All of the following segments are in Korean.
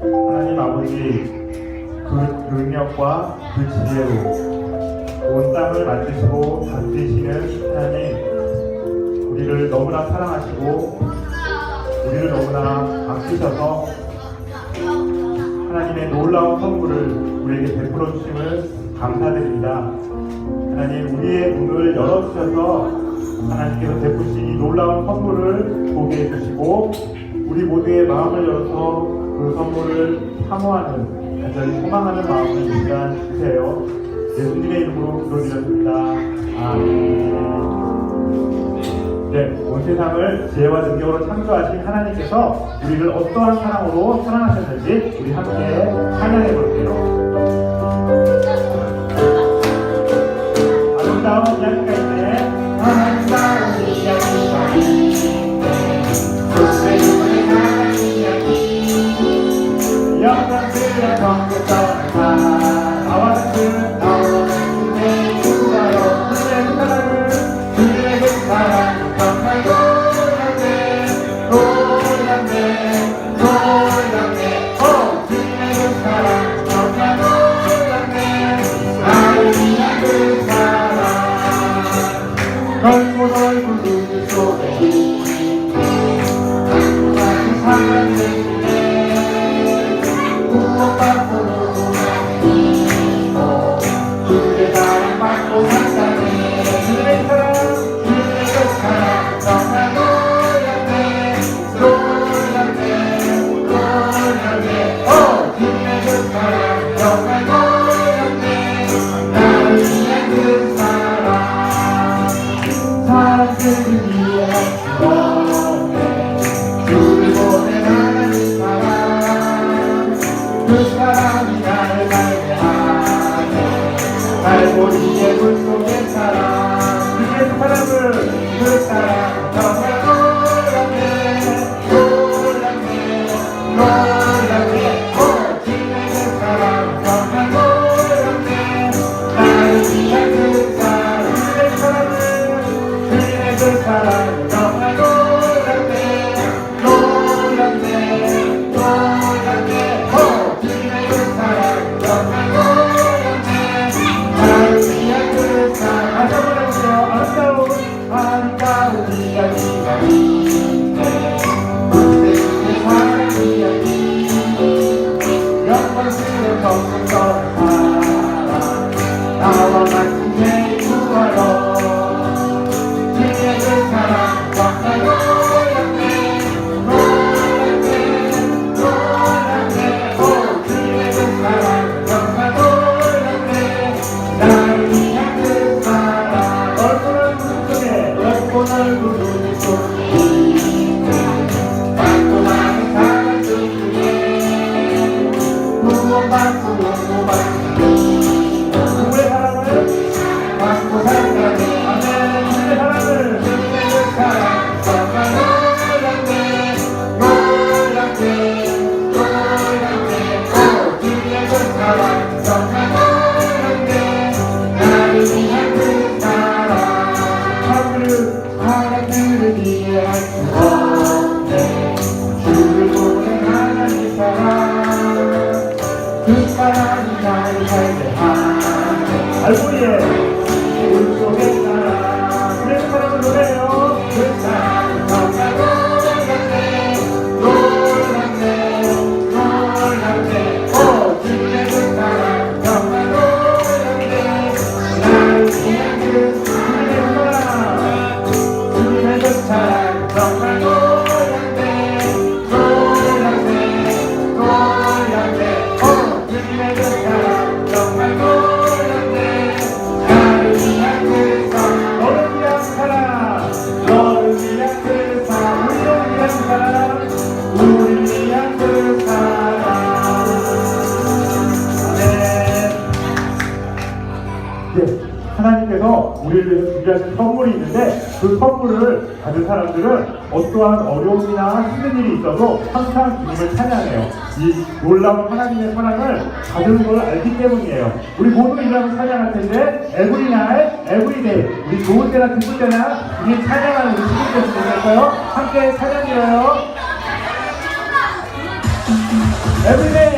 하나님 아버지 그 능력과 그 지혜로 온 땅을 만드시고 다스리시는 하나님 우리를 너무나 사랑하시고 우리를 너무나 아끼셔서 하나님의 놀라운 선물을 우리에게 베풀어 주심을 감사드립니다. 하나님 우리의 눈을 열어주셔서 하나님께서 베푸신 이 놀라운 선물을 보게 해주시고 우리 모두의 마음을 열어서 그 선물을 사모하는 간절히 소망하는 마음을 일단 주세요. 예수님의 이름으로 기도드렸습니다. 아멘. 네, 온 세상을 지혜와 능력으로 창조하신 하나님께서 우리를 어떠한 사랑으로 사랑하셨는지 우리 함께 찬양해 볼게요. 아름다운 이야기가 영 갈 준비하신 선물이 있는데 그 선물을 받은 사람들은 어떠한 어려움이나 힘든 일이 있어도 항상 주님을 찬양해요. 이 놀라운 하나님의 사랑을 받은 걸 알기 때문이에요. 우리 모두 이라고 찬양할 텐데 에브리 날, 에브리 데이 우리 좋은 때나 기쁜 때나 우리 찬양하는 우리 됐으면 좋겠어요. 함께 찬양해요. Every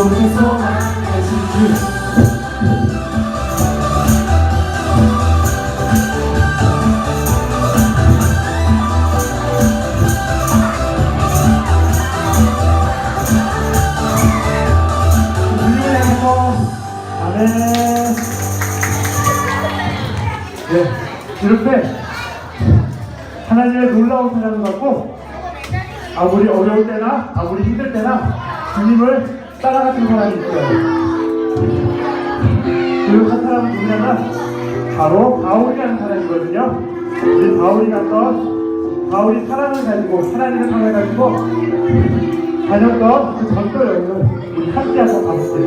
주님의 아멘. 네, 이렇게 하나님의 놀라운 사랑을 받고 아무리 어려울 때나 아무리 힘들 때나 주님을 따라가는 사람이 있어요. 그한 사람은 누구냐면 바로 바울이라는 사람이거든요. 우리 바울이 갔던 바울이 사랑을 가지고 하나님의 사랑을 가지고 다녔던 그 전도 여행을 우리 함께 한번 가볼게요.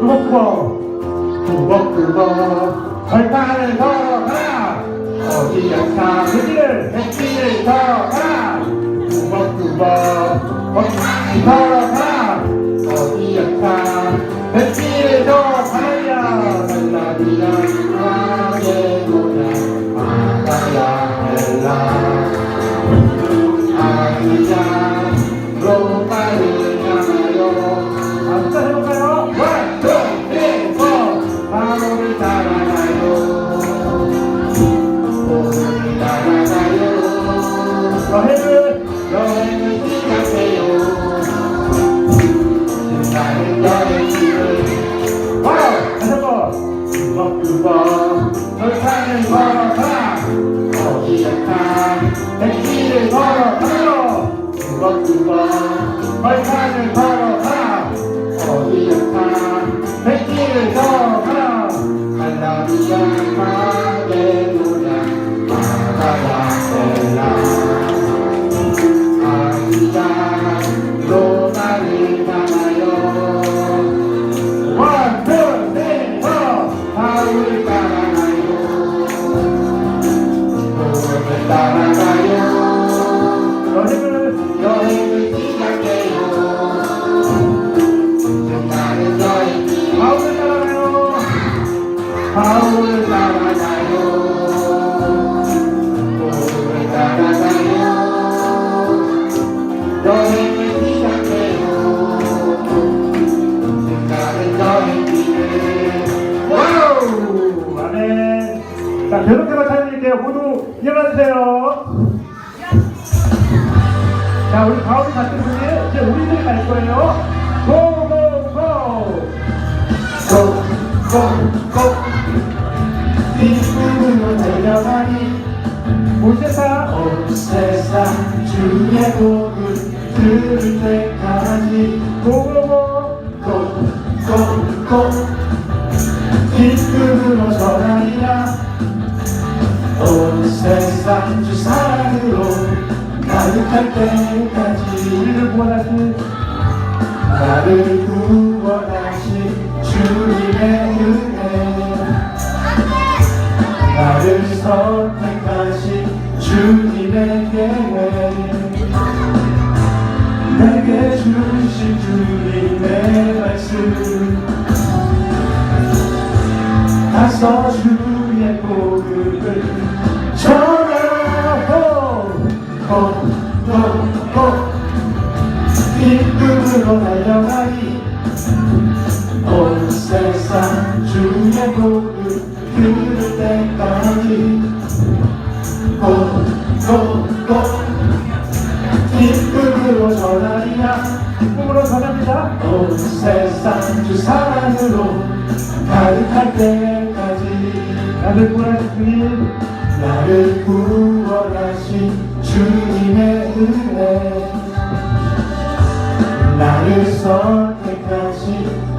두벅두벅 두벅두벅 절판을 걸어가라 어디였다 그들을 백신을 더 가라 두벅두벅 어디 더 가라 어디였다 백신을 더 가라 달라디야 떨어지면서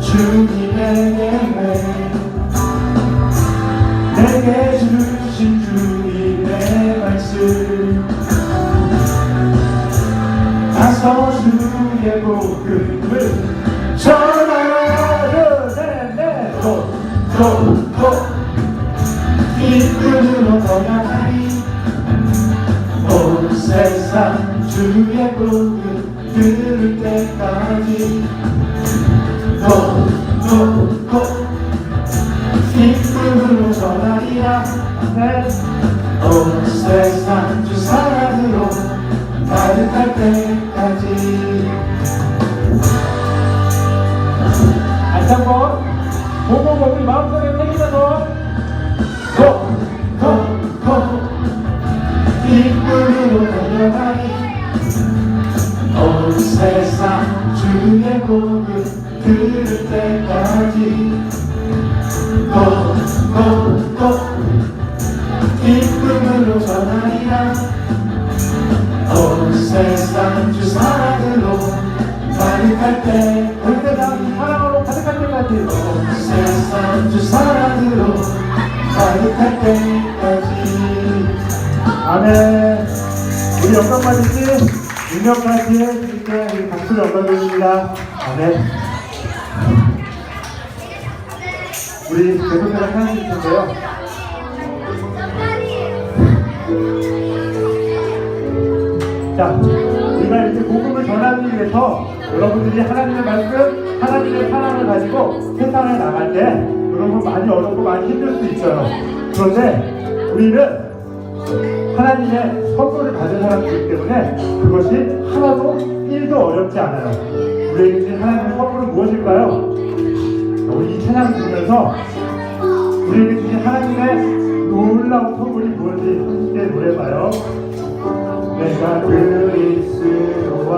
주님의 예매 내게 주신 주님의 말씀 가서 주의 복음을 네, 네. 고고고 이끌로 떠나가니 온 세상 주의 복음 들을 때까지 고 고 고 온 세상 주 사랑으로 가득할 때까지 아멘. 우리 영광 받으시 유명하신 주님께 우리 박수를 영광드립니다. 아멘. 우리 계속해서 하나님 텐데요. 자, 우리가 이렇게 복음을 전하기 위해서 여러분들이 하나님의 말씀, 하나님의 사랑을 가지고 세상에 나갈 때 여러분 많이 어렵고 많이 힘들 수 있어요. 그런데 우리는 하나님의 선물을 받은 사람이기 때문에 그것이 하나도 1도 어렵지 않아요. 우리에게 하나님의 선물은 무엇일까요? 우리 이 찬양 들으면서 우리에게 주신 하나님의 놀라운 선물이 무엇인지 함께 노래봐요. 내가 그리스도와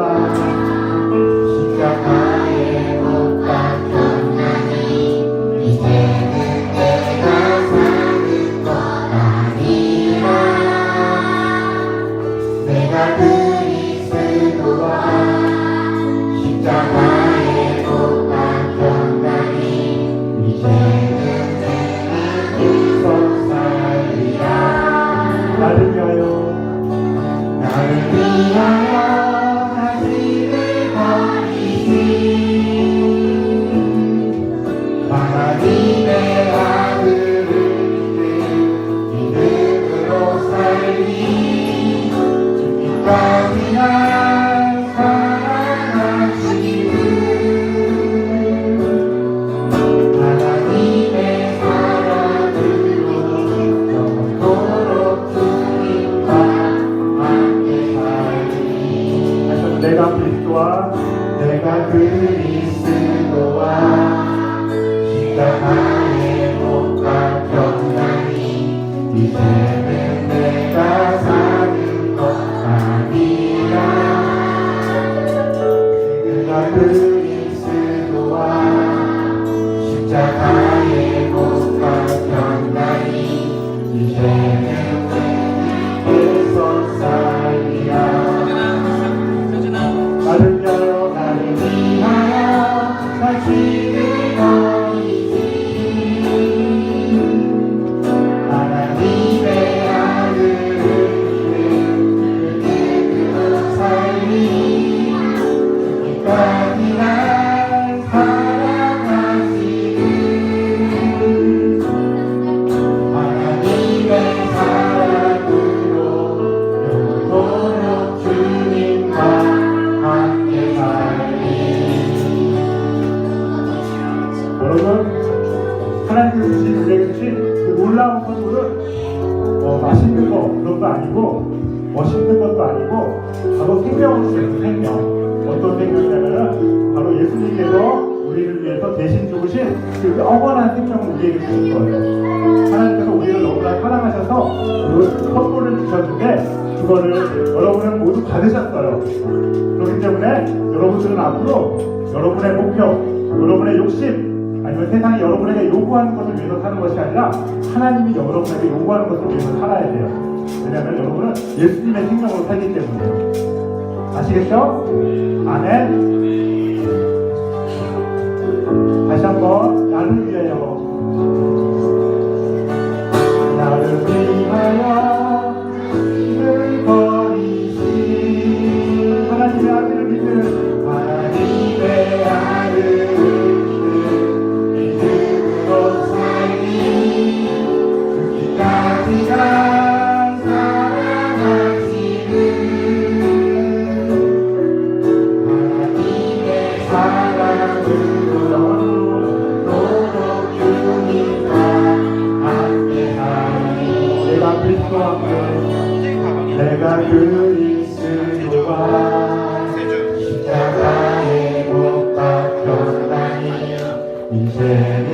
어, 맛있는 거 그런 거 아니고 멋있는 것도 아니고 바로 생명을 주신 생명. 어떤 생명이냐면은 바로 예수님께서 우리를 위해서 대신 죽으신 그 영원한 생명을 우리에게 주신 거예요. 하나님께서 우리를 너무나 사랑하셔서 그 선물을 주셨는데 그거를 여러분은 모두 받으셨어요. 그렇기 때문에 여러분들은 앞으로 여러분의 목표, 여러분의 욕심 아니면 세상이 여러분에게 요구하는 것을 위해서 사는 것이 아니라 하나님이 여러분에게 요구하는 것을 위해서 살아야 돼요. 왜냐하면 여러분은 예수님의 생명으로 살기 때문에요. 아시겠죠? 아멘. 다시 한번 나를 위하여 함께하니 내가 그리스도와 십자가에 못 박혔나니 이제는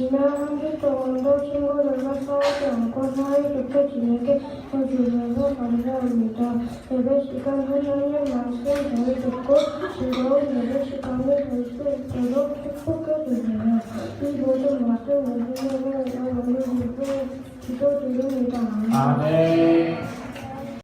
지난 한 주 동안도 친구들과 싸우지 않고 사이좋게 지내게 해주셔서 감사합니다. 예배 시간 하나님 말씀 잘 듣고 즐거운 예배 시간이 될수 있도록 축복해 주세요. 이 모든 말씀 예수님의 이름으로 기도드립니다. 아멘. 아멘